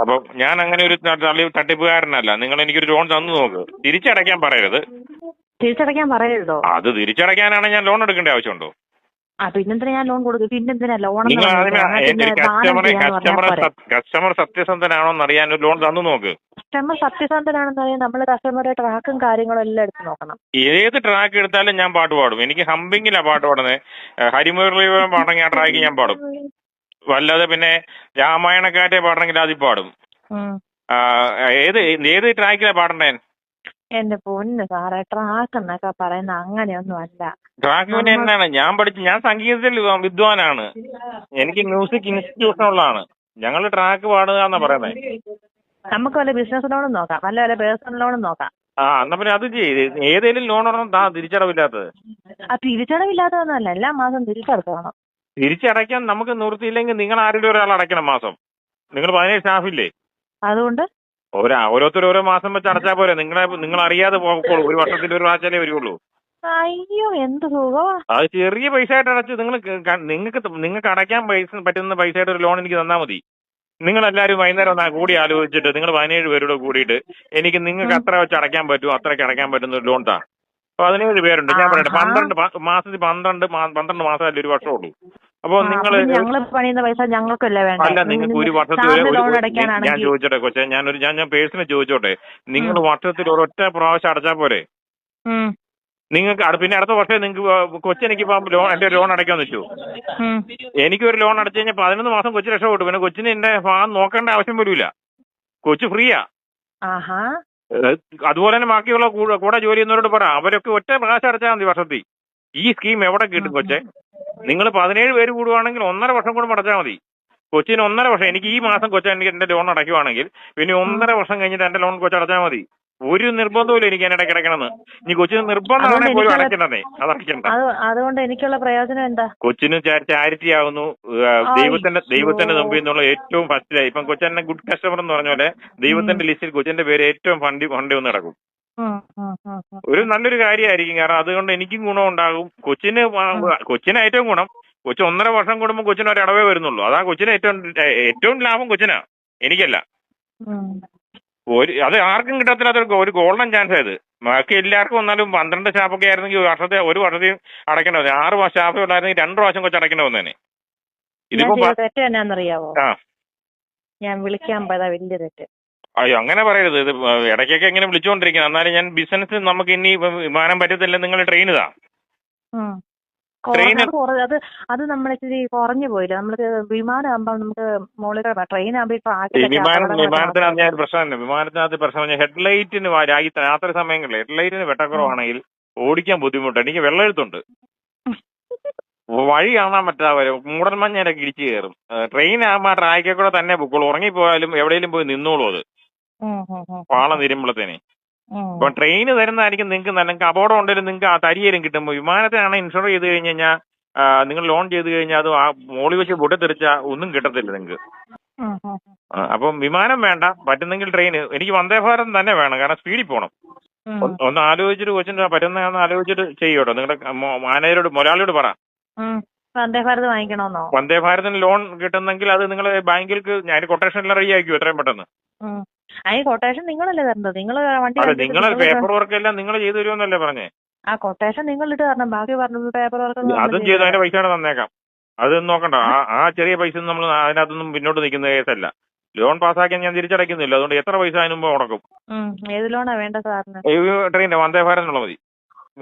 Speaker 1: അപ്പൊ ഞാൻ അങ്ങനെ ഒരു തള്ളി തട്ടിപ്പുകാരനല്ല. നിങ്ങൾ എനിക്കൊരു ലോൺ തന്നു നോക്ക്. തിരിച്ചടയ്ക്കാൻ പറയരുത്.
Speaker 2: തിരിച്ചടയ്ക്കാൻ പറയരുതോ?
Speaker 1: അത് തിരിച്ചടയ്ക്കാനാണ് ഞാൻ ലോൺ എടുക്കേണ്ട ആവശ്യമുണ്ടോ?
Speaker 2: ആ പിന്നെന്തിനാ ഞാൻ ലോൺ കൊടുക്കും? പിന്നെന്തിനാ ലോൺ
Speaker 1: കസ്റ്റമറെ കസ്റ്റമർ സത്യസന്ധനാണോന്ന് സത്യസന്ധനാണോ അറിയാൻ ഒരു ലോൺ തന്നു നോക്ക്.
Speaker 2: കസ്റ്റമർ സത്യസന്ധനാണെന്ന് അറിയാൻ നമ്മൾ കസ്റ്റമറുടെ ട്രാക്കും കാര്യങ്ങളും എല്ലാം എടുത്ത് നോക്കണം.
Speaker 1: ഏത് ട്രാക്ക് എടുത്താലും ഞാൻ പാട്ട് പാടും. എനിക്ക് ഹമ്പിങ്ങിലാ പാട്ട് പാടുന്നത് ഹരിമുരളി പാടണമെങ്കിൽ ആ ട്രാക്ക് ഞാൻ പാടും. വല്ലാതെ പിന്നെ രാമായണക്കാറ്റെ പാടണമെങ്കിൽ അതിൽ പാടും. ഏത് ഏത് ട്രാക്കിലാ പാടണ്ടേ?
Speaker 2: എന്റെ പൊന്ന് സാറേ ട്രാക്ക് എന്നൊക്കെ പറയുന്ന അങ്ങനെയൊന്നും അല്ല.
Speaker 1: ട്രാക്ക് പിന്നെ എന്നാണ് ഞാൻ പഠിച്ച ഞാൻ സംഗീതത്തിൽ വിദ്വാനാണ്. എനിക്ക് മ്യൂസിക് ഇൻസ്റ്റിറ്റ്യൂഷൻ ഉള്ളതാണ്. ഞങ്ങൾ ട്രാക്ക് പാടുക എന്നാ പറയുന്നത്
Speaker 2: നമുക്ക് വല്ല ബിസിനസ് ലോണും നോക്കാം. വല്ല വല്ല പേഴ്സണൽ ലോണും നോക്കാം.
Speaker 1: ആ എന്നാ പിന്നെ അത് ചെയ്ത് ഏതെങ്കിലും ലോൺ ഒരെണ്ണം താ തിരിച്ചടവില്ലാത്തത്.
Speaker 2: ആ തിരിച്ചടവില്ലാത്തതൊന്നുമല്ല. എല്ലാ മാസം തിരിച്ചടക്കണം.
Speaker 1: തിരിച്ചടയ്ക്കാൻ നമുക്ക് നിവൃത്തിയില്ലെങ്കിൽ നിങ്ങൾ ആരെങ്കിലും ഒരാൾ അടയ്ക്കണം മാസം? നിങ്ങൾ പതിനേഴ് സ്റ്റാഫില്ലേ
Speaker 2: അതുകൊണ്ട്
Speaker 1: ഓരോ ഓരോരുത്തർ ഓരോ മാസം വെച്ച് അടച്ചാ പോരെ. നിങ്ങളെ നിങ്ങൾ അറിയാതെ പോകോളൂ ഒരു വർഷത്തിൽ ഒരു പ്രാവശ്യമേ വരുള്ളൂ.
Speaker 2: അയ്യോ എന്ത് സുഖമാ
Speaker 1: അത് ചെറിയ പൈസ ആയിട്ട് അടച്ച് നിങ്ങൾ നിങ്ങൾക്ക് നിങ്ങൾക്ക് അടയ്ക്കാൻ പൈസ പറ്റുന്ന പൈസ ആയിട്ട് ഒരു ലോൺ എനിക്ക് തന്നാൽ മതി. നിങ്ങൾ എല്ലാവരും വൈകുന്നേരം ഒന്ന് കൂടി ആലോചിച്ചിട്ട് നിങ്ങൾ പതിനേഴ് പേരോട് കൂടിയിട്ട് എനിക്ക് നിങ്ങൾക്ക് അത്ര വെച്ച് അടയ്ക്കാൻ പറ്റുമോ അത്രയ്ക്ക് അടയ്ക്കാൻ പറ്റുന്ന ഒരു ലോൺ താ. പതിനേഴ് പേരുണ്ട്. ഞാൻ പറയട്ടെ. പന്ത്രണ്ട് മാസത്തിൽ പന്ത്രണ്ട് പന്ത്രണ്ട് മാസം മാസമല്ലേ ഒരു വർഷമുള്ളൂ. അപ്പോൾ നിങ്ങൾ
Speaker 2: ഞങ്ങൾ പണിയുന്ന പൈസ ഞങ്ങൾക്കല്ലേ വേണ്ട?
Speaker 1: അല്ല നിങ്ങൾക്ക് ഒരു വർഷത്തിൽ ഞാൻ ചോദിച്ചോട്ടെ കൊച്ചെ ഞാനൊരു ഞാൻ ഞാൻ പേഴ്സണൽ ചോദിച്ചോട്ടെ. നിങ്ങൾ വർഷത്തിൽ ഒരൊറ്റ പ്രാവശ്യം അടച്ചാൽ പോരെ? നിങ്ങൾക്ക് പിന്നെ അടുത്ത വർഷം നിങ്ങൾക്ക് കൊച്ചെനിക്ക് ഇപ്പം ലോൺ എന്റെ ലോൺ അടയ്ക്കാന്ന് വെച്ചു. എനിക്ക് ഒരു ലോൺ അടച്ചു കഴിഞ്ഞാൽ പതിനൊന്ന് മാസം കൊച്ചു രക്ഷപ്പെട്ടു. പിന്നെ കൊച്ചിന് എന്റെ ഭാഗം നോക്കേണ്ട ആവശ്യം വരില്ല കൊച്ചു ഫ്രീയാ. അതുപോലെ തന്നെ ബാക്കിയുള്ള കൂടെ കൂടെ ജോലി ചെയ്യുന്നവരോട് പറ. അവരൊക്കെ ഒറ്റ പ്രാവശ്യം അടച്ചാൽ മതി വർഷത്തിൽ. ഈ സ്കീം എവിടെ കിട്ടും കൊച്ചെ? നിങ്ങൾ പതിനേഴ് പേര് കൂടുവാണെങ്കിൽ ഒന്നര വർഷം കൂടെ അടച്ചാൽ മതി. കൊച്ചിന് ഒന്നര വർഷം എനിക്ക് ഈ മാസം കൊച്ചാൻ എനിക്ക് എന്റെ ലോൺ അടയ്ക്കുവാണെങ്കിൽ പിന്നെ ഒന്നര വർഷം കഴിഞ്ഞിട്ട് എന്റെ ലോൺ കൊച്ചു അടച്ചാൽ മതി. ഒരു നിർബന്ധവും എനിക്ക് എന്നെ അടയ്ക്കണമെന്ന്. ഇനി കൊച്ചിന്
Speaker 2: നിർബന്ധമാണ്
Speaker 1: പോലും അത് അടയ്ക്കണ്ട.
Speaker 2: അതുകൊണ്ട് എനിക്കുള്ള പ്രയോജനം എന്താ?
Speaker 1: കൊച്ചിന് ചാരിറ്റി ആവുന്നു ദൈവത്തിന്റെ. ദൈവത്തിന്റെ മുമ്പിൽ നിന്നുള്ള ഏറ്റവും ഫസ്റ്റിലായി. ഇപ്പം കൊച്ചെന്നെ ഗുഡ് കസ്റ്റമർ എന്ന് പറഞ്ഞ പോലെ ദൈവത്തിന്റെ ലിസ്റ്റിൽ കൊച്ചിന്റെ പേര് ഏറ്റവും ഫണ്ടി ഫണ്ടി വന്ന് കിടക്കും. ഒരു നല്ലൊരു കാര്യമായിരിക്കും കാരണം അതുകൊണ്ട് എനിക്കും ഗുണം ഉണ്ടാകും. കൊച്ചിന് കൊച്ചിന് ഏറ്റവും ഗുണം. കൊച്ചു ഒന്നര വർഷം കൂടുമ്പോൾ കൊച്ചിന് ഒരു ഇടവേ വരുന്നുള്ളൂ. അതാ കൊച്ചിന് ഏറ്റവും ഏറ്റവും ലാഭം കൊച്ചിനാ. എനിക്കല്ല. ഒരു അത് ആർക്കും കിട്ടത്തില്ലാത്ത ഒരു- ഗോൾഡൻ ചാൻസ് ആയത് ബാക്കി എല്ലാവർക്കും വന്നാലും പന്ത്രണ്ട് സ്റ്റാഫൊക്കെ ആയിരുന്നെങ്കിൽ വർഷത്തെ ഒരു വർഷത്തെയും അടയ്ക്കേണ്ട വന്നേ. ആറ് സ്റ്റാഫ് ഉണ്ടായിരുന്നെങ്കിൽ രണ്ട് പ്രാവശ്യം കൊച്ചു അടയ്ക്കേണ്ട വന്നേനെ. ഇതിപ്പോ
Speaker 2: തെറ്റ് എന്നാന്നറിയാവോ. ഞാൻ വിളിക്കാൻ പോയതാ വലിയ തെറ്റ്.
Speaker 1: അയ്യോ അങ്ങനെ പറയരുത്. ഇത് ഇടയ്ക്കൊക്കെ ഇങ്ങനെ വിളിച്ചുകൊണ്ടിരിക്കുന്നത് എന്നാലും ഞാൻ ബിസിനസ് നമുക്ക് ഇനി വിമാനം പറ്റത്തില്ല നിങ്ങൾ ട്രെയിൻ ഇതാ.
Speaker 2: അത് അത് നമ്മൾ ഇച്ചിരി കുറഞ്ഞു പോയില്ല? നമ്മൾക്ക് വിമാനം ആകുമ്പോൾ നമുക്ക് മുകളിൽ ട്രെയിൻ
Speaker 1: വിമാനത്തിനകത്ത് ഞാൻ ഒരു പ്രശ്നമില്ല. വിമാനത്തിനകത്ത് പ്രശ്നം ഹെഡ്ലൈറ്റിന് രാത്രി സമയങ്ങളിൽ ഹെഡ്ലൈറ്റിന് വെട്ടക്കുറവാണെങ്കിൽ ഓടിക്കാൻ ബുദ്ധിമുട്ട്. എനിക്ക് വെള്ളമെഴുത്തുണ്ട്. വഴി കാണാൻ പറ്റാതെ മൂടൽ മഞ്ഞയിലൊക്കെ ഇടിച്ചു കയറും. ട്രെയിൻ ആകുമ്പോൾ ആ ട്രാക്കിൽ കൂടെ തന്നെ പൊക്കോളൂ. ഉറങ്ങിപ്പോയാലും എവിടെയെങ്കിലും പോയി നിന്നോളൂ അത്.
Speaker 2: നിരുമ്പളത്തേനെ.
Speaker 1: പാളം തിരുമ്പളത്തേനെ
Speaker 2: ഉം.
Speaker 1: അപ്പൊ ട്രെയിന് തരുന്നതായിരിക്കും നിങ്ങൾക്ക് നല്ല നിങ്ങൾക്ക് അപകടം ഉണ്ടെങ്കിലും നിങ്ങൾക്ക് ആ തരിയേലും കിട്ടുമ്പോൾ വിമാനത്തിനാണ് ഇൻഷുർ ചെയ്ത് കഴിഞ്ഞ് കഴിഞ്ഞാൽ നിങ്ങൾ ലോൺ ചെയ്ത് കഴിഞ്ഞാൽ അത് ആ മോളി വെച്ച് പൊട്ടിത്തെറിച്ച ഒന്നും കിട്ടത്തില്ല നിങ്ങൾക്ക്. അപ്പം വിമാനം വേണ്ട. പറ്റുന്നെങ്കിൽ ട്രെയിൻ എനിക്ക് വന്ദേ ഭാരത് തന്നെ വേണം. കാരണം സ്പീഡിൽ പോകണം ഒന്ന് ആലോചിച്ചിട്ട് കൊച്ചിന് പറ്റുന്ന ആലോചിച്ചിട്ട് ചെയ്യോട്ടോ. നിങ്ങളുടെ മാനേജരോട് മുതലാളിയോട് പറ.
Speaker 2: വന്ദേ ഭാരത് വാങ്ങിക്കണമെന്നോ
Speaker 1: വന്ദേ ഭാരതിന് ലോൺ കിട്ടുന്നെങ്കിൽ അത് നിങ്ങൾ ബാങ്കിൽക്ക് ഞാൻ കൊട്ടേഷൻ എല്ലാം റെഡി ആക്കിയോ എത്രയും പെട്ടെന്ന്.
Speaker 2: അതിന് കൊട്ടേഷൻ നിങ്ങളല്ലേ തരുന്നത് നിങ്ങൾ വണ്ടി
Speaker 1: അതെ നിങ്ങളെ പേപ്പർ വർക്ക് എല്ലാം നിങ്ങൾ ചെയ്തു തരുമെന്നല്ലേ പറഞ്ഞേ?
Speaker 2: ആ കൊട്ടേഷൻ നിങ്ങൾ ഇട്ട് തരണം. ബാക്കി പറഞ്ഞത് പേപ്പർ വർക്ക്
Speaker 1: അതും ചെയ്ത് അതിന്റെ പൈസ തന്നേക്കാം. അത് നോക്കണ്ട. ആ ചെറിയ പൈസ നമ്മൾ അതിനകത്തൊന്നും പിന്നോട്ട് നിൽക്കുന്ന കേസല്ല. ലോൺ പാസ്സാക്കിയാൽ ഞാൻ തിരിച്ചടയ്ക്കുന്നില്ല. അതുകൊണ്ട് എത്ര പൈസ അതിന് മുമ്പ് മുടക്കും?
Speaker 2: ഏത് ലോണാ വേണ്ട സാറിന്?
Speaker 1: ട്രെയിനിന്റെ വന്ദേ ഭാരതിനുള്ള മതി.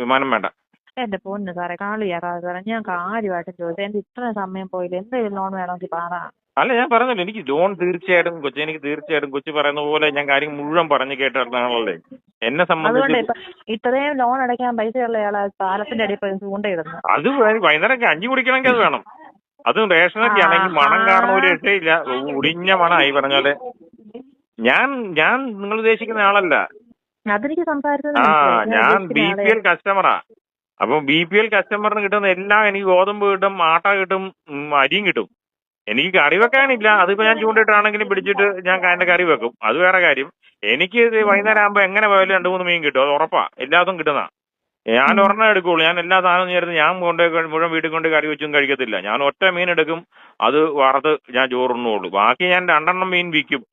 Speaker 1: വിമാനം വേണ്ട.
Speaker 2: എന്റെ പൊന്ന് സാറേ കാളിയാക്കാതെ സാറേ. ഞാൻ കാര്യമായിട്ട് ചോദിച്ചു എന്റെ ഇത്ര സമയം പോയില്ല? എന്തെങ്കിലും ലോൺ വേണമെങ്കിൽ പറ.
Speaker 1: അല്ല ഞാൻ പറഞ്ഞല്ലോ എനിക്ക് ലോൺ തീർച്ചയായിട്ടും കൊച്ചി എനിക്ക് തീർച്ചയായിട്ടും കൊച്ചി പറയുന്ന പോലെ ഞാൻ കാര്യം മുഴുവൻ പറഞ്ഞു കേട്ടിട്ടാണല്ലേ എന്നെ സംബന്ധിച്ച്
Speaker 2: ഇത്രയും ലോൺ അടയ്ക്കാൻ പൈസയുള്ള പാലത്തിന്റെ അടിയിൽ ചൂണ്ടയിടുന്നു
Speaker 1: അത് വൈകുന്നേരം അഞ്ചു കുടിക്കണമെങ്കിൽ അത് വേണം. അതും റേഷനൊക്കെ ആണെങ്കിൽ മണം കാരണം ഒരു രക്ഷയില്ല. ഉടിഞ്ഞ മണമായി പറഞ്ഞാൽ. ഞാൻ ഞാൻ നിങ്ങൾ ഉദ്ദേശിക്കുന്ന ആളല്ല. ആ ഞാൻ ബി പി എൽ കസ്റ്റമറാ അപ്പൊ ബി പി എൽ കസ്റ്റമറിന് കിട്ടുന്ന എല്ലാം എനിക്ക് ഗോതമ്പ് കിട്ടും ആട്ട കിട്ടും അരിയും കിട്ടും. എനിക്ക് കറി വെക്കാനില്ല. അതിപ്പോ ഞാൻ ചൂണ്ടിട്ടാണെങ്കിലും പിടിച്ചിട്ട് ഞാൻ അതിന്റെ കറി വെക്കും. അത് വേറെ കാര്യം. എനിക്ക് ഇത് വൈകുന്നേരം ആകുമ്പോ എങ്ങനെ പോയാലും രണ്ടു മൂന്ന് മീൻ കിട്ടും. അത് ഉറപ്പാ. എല്ലാതും കിട്ടുന്ന ഞാൻ ഒരെണ്ണം എടുക്കുള്ളൂ. ഞാൻ എല്ലാ സാധനവും ചേർത്ത് ഞാൻ കൊണ്ടുപോയി മുഴുവൻ വീട്ടിൽ കൊണ്ട് കറി വെച്ചും കഴിക്കത്തില്ല. ഞാൻ ഒറ്റ മീൻ എടുക്കും. അത് വറുത്ത് ഞാൻ ചോറുണ്ണുള്ളൂ. ബാക്കി ഞാൻ രണ്ടെണ്ണം മീൻ വിൽക്കും.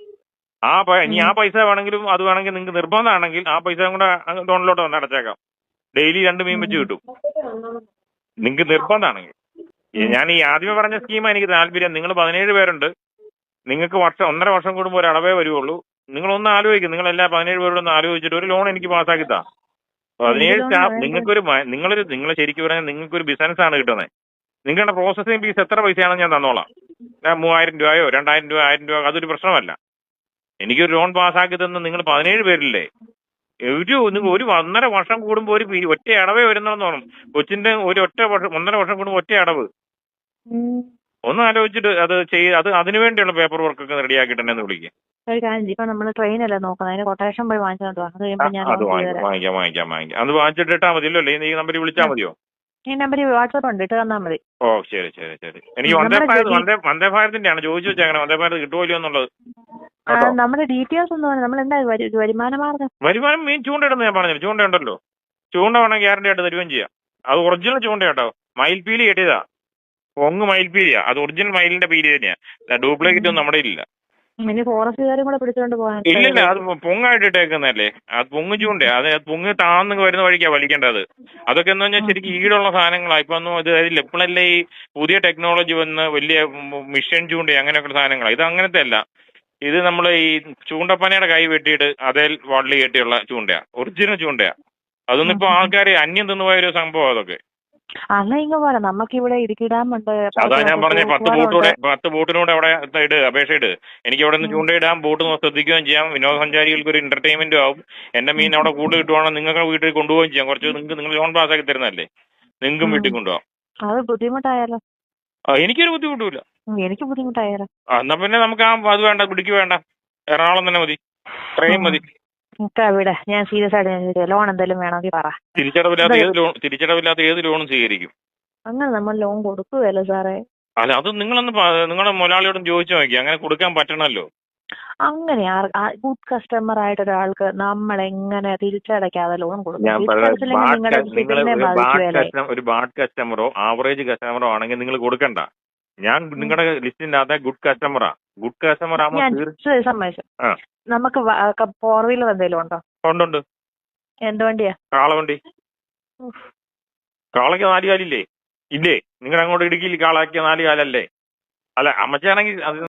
Speaker 1: ആ ഇനി ആ പൈസ വേണമെങ്കിലും അത് വേണമെങ്കിൽ നിങ്ങൾക്ക് നിർബന്ധമാണെങ്കിൽ ആ പൈസ കൂടെ ലോണിലോട്ട് വന്ന് അടച്ചേക്കാം. ഡെയിലി രണ്ട് മീൻ വെച്ച് കിട്ടും. നിങ്ങൾക്ക് നിർബന്ധമാണെങ്കിൽ. ഞാൻ ഈ ആദ്യമേ പറഞ്ഞ സ്കീമാണ് എനിക്ക് താല്പര്യം. നിങ്ങൾ പതിനേഴ് പേരുണ്ട്. നിങ്ങൾക്ക് വർഷം ഒന്നര വർഷം കൂടുമ്പോൾ ഒരു അളവേ നിങ്ങൾ ഒന്ന് ആലോചിക്കും. നിങ്ങൾ എല്ലാ പതിനേഴ് പേരോട് ഒന്ന് ആലോചിച്ചിട്ട് ഒരു ലോൺ എനിക്ക് പാസ്സാക്കി താ പതിനേഴ് സ്റ്റാഫ് നിങ്ങൾക്കൊരു നിങ്ങളൊരു നിങ്ങൾ ശരിക്കും പറഞ്ഞാൽ നിങ്ങൾക്കൊരു ബിസിനസ് ആണ് കിട്ടുന്നത് നിങ്ങളുടെ പ്രോസസ്സിംഗ് ഫീസ് എത്ര പൈസയാണെന്ന് ഞാൻ തന്നോളാം. ഞാൻ മൂവായിരം രൂപയോ രണ്ടായിരം രൂപ ആയിരം രൂപ അതൊരു പ്രശ്നമല്ല. എനിക്കൊരു ലോൺ പാസ്സാക്കി തന്ന് നിങ്ങൾ പതിനേഴ് പേരില്ലേ? ഒരു നിങ്ങൾ ഒരു ഒന്നര വർഷം കൂടുമ്പോ ഒരു ഒറ്റ അടവേ വരുന്നെന്ന് തോന്നും കൊച്ചിന്റെ ഒരു ഒറ്റ വർഷം ഒന്നര വർഷം കൂടുമ്പോ ഒറ്റ അടവ്. ഒന്ന് ആലോചിച്ചിട്ട് അത് ചെയ്ത് അത് അതിനു വേണ്ടിയുള്ള പേപ്പർ വർക്ക് ഒക്കെ റെഡിയാക്കിയിട്ട് എന്നെ വിളിക്കുക.
Speaker 2: ഇപ്പൊ നമ്മൾ ട്രെയിനല്ലേ നോക്കുന്നത്? അതിന് കൊട്ടേഷൻ പോയി വാങ്ങിച്ചോണ്ട് അത്
Speaker 1: വാങ്ങിക്കാം വാങ്ങിക്കാം വാങ്ങിക്കാം. അത് വാങ്ങിച്ചിട്ട് ഇട്ടാ മതിയല്ലോ? ഈ നമ്പറിൽ വിളിച്ചാ മതിയോ?
Speaker 2: ഈ നമ്പറിൽ വാട്സാപ്പ് ഉണ്ട്. ഇട്ട് തന്നാൽ മതി.
Speaker 1: ഓ ശരി ശരി ശരി. എനിക്ക് വന്ദേ ഭാരത് വന്ദേ വന്ദേ ഭാരതിന്റെയാണ് ചോദിച്ചു വെച്ചേക്കണം വന്ദേ ഭാരത് കിട്ടുമോ ഇല്ലയോ എന്നുള്ളത്
Speaker 2: നമ്മുടെ ഡീറ്റെയിൽസ് ഒന്നും നമ്മൾ എന്താ വരു- വരുമാന മാർഗം?
Speaker 1: വരുമാനം മീൻ ചൂണ്ടയിടുന്ന ഞാൻ പറഞ്ഞു ചൂണ്ടയുണ്ടല്ലോ ചൂണ്ട വേണം ഗ്യാരണ്ടി ആയിട്ട് തരുകയും ചെയ്യാം. അത് ഒറിജിനൽ ചൂണ്ട കേട്ടോ. മയിൽപീലി കെട്ടിയതാ. ഒങ്ങ് മയിൽപീലിയാ അത് ഒറിജിനൽ മയിലിന്റെ പീലി തന്നെയാ. ഡ്യൂപ്ലിക്കേറ്റ് ഒന്നും നമ്മുടെ ഇല്ല
Speaker 2: ഇനി ഫോറസ്റ്റുകാരും കൂടെ പിടിച്ചോണ്ട് പോകാൻ
Speaker 1: ഇല്ലില്ല അത് പൊങ്ങായിട്ട് ഇട്ടേക്കുന്നല്ലേ അത് പൊങ്ങ് ചൂണ്ട അത് പൊങ്ങ് താന്ന് വരുന്ന വഴിക്കാ വലിക്കേണ്ടത്. അതൊക്കെ എന്ന് പറഞ്ഞാൽ ശരിക്കും ഈടുള്ള സാധനങ്ങളാ. ഇപ്പൊ ഒന്നും ഇത് അതിൽ എപ്പോഴല്ലേ ഈ പുതിയ ടെക്നോളജി വന്ന് വലിയ മിഷൻ ചൂണ്ട അങ്ങനെയൊക്കെ സാധനങ്ങളാ. ഇത് അങ്ങനത്തെ അല്ല. ഇത് നമ്മൾ ഈ ചൂണ്ടപ്പനയുടെ കൈ വെട്ടിയിട്ട് അതേ വള്ളി കെട്ടിയുള്ള ചൂണ്ടയാ. ഒറിജിനൽ ചൂണ്ടയാ. അതൊന്നും ഇപ്പൊ ആൾക്കാർ അന്യം തിന്നുപോയ ഒരു സംഭവം അതൊക്കെ.
Speaker 2: അന്ന് ഇങ്ങ പോലെ നമുക്കിവിടെ ഇടുക്കി ഡാം ഉണ്ട്
Speaker 1: അതാ ഞാൻ പറഞ്ഞ പത്ത് ബോട്ടൂടെ പത്ത് ബോട്ടിനൂടെ അവിടെ ഇട് അപേക്ഷ ഇട്. എനിക്ക് അവിടെ നിന്ന്. ചൂണ്ടയിടാം ബോട്ട് ശ്രദ്ധിക്കുകയും ചെയ്യാം. വിനോദസഞ്ചാരികൾക്ക് ഒരു എന്റർടൈൻമെന്റും ആവും. എന്റെ മീൻ അവിടെ കൂട്ട് കിട്ടുവാണെങ്കിൽ നിങ്ങൾക്ക് വീട്ടിൽ കൊണ്ടുപോവുകയും ചെയ്യാം. കുറച്ച് നിങ്ങൾക്ക് നിങ്ങൾ ലോൺ പാസ്സാക്കി തരുന്നല്ലേ നിങ്ങൾക്കും. വീട്ടിൽ കൊണ്ടുപോകാം
Speaker 2: അത് ബുദ്ധിമുട്ടായാലോ?
Speaker 1: എനിക്കൊരു
Speaker 2: ബുദ്ധിമുട്ടില്ല എനിക്ക് ബുദ്ധിമുട്ടായാലോ?
Speaker 1: എന്നാ പിന്നെ നമുക്ക് ആ അത് വേണ്ട പിടിക്ക് വേണ്ട. എറണാകുളം തന്നെ മതി. ട്രെയിൻ മതി.
Speaker 2: എനിക്ക് അവിടെ ഞാൻ സീരിയസ് ആയിട്ട് ഞാൻ ചോദിക്കാം. ലോൺ എന്തെങ്കിലും വേണമെങ്കിൽ പറ.
Speaker 1: തിരിച്ചടവില്ലാത്ത ഏത് ലോൺ തിരിച്ചടവില്ലാത്ത ഏത് ലോണും സ്വീകരിക്കും?
Speaker 2: അങ്ങനെ നമ്മൾ ലോൺ കൊടുക്കുകയല്ലോ സാറേ.
Speaker 1: അല്ല അത് നിങ്ങളൊന്ന് നിങ്ങളുടെ മുതലാളിയോടും ചോദിച്ചു നോക്കി അങ്ങനെ കൊടുക്കാൻ പറ്റണല്ലോ.
Speaker 2: അങ്ങനെ ഗുഡ് കസ്റ്റമർ ആയിട്ട് ഒരാൾക്ക് നമ്മൾ എങ്ങനെ തിരിച്ചടയ്ക്കാതെ ലോൺ കൊടുക്കും?
Speaker 1: ഒരു ബാഡ് കസ്റ്റമറോ ആവറേജ് കസ്റ്റമറോ ആണെങ്കിൽ നിങ്ങൾ കൊടുക്കണ്ട. ഞാൻ നിങ്ങളുടെ ലിസ്റ്റിന്റെ അകത്തെ ഗുഡ് കസ്റ്റമറാ ഗുഡ് കസ്റ്റമർ
Speaker 2: സമ്മതിച്ചു. നമുക്ക് ഫോർ വീലർ എന്തെങ്കിലും ഉണ്ടോ?
Speaker 1: ഉണ്ടുണ്ട്.
Speaker 2: എന്ത് വണ്ടിയാ?
Speaker 1: കാളവണ്ടി. കാളയ്ക്ക് നാല് കാലില്ലേ? ഇല്ലേ? നിങ്ങൾ അങ്ങോട്ട് ഇടുക്കിയിൽ കാളയ്ക്ക് നാല് കാലല്ലേ? അല്ല അമ്മച്ചാണെങ്കിൽ അത്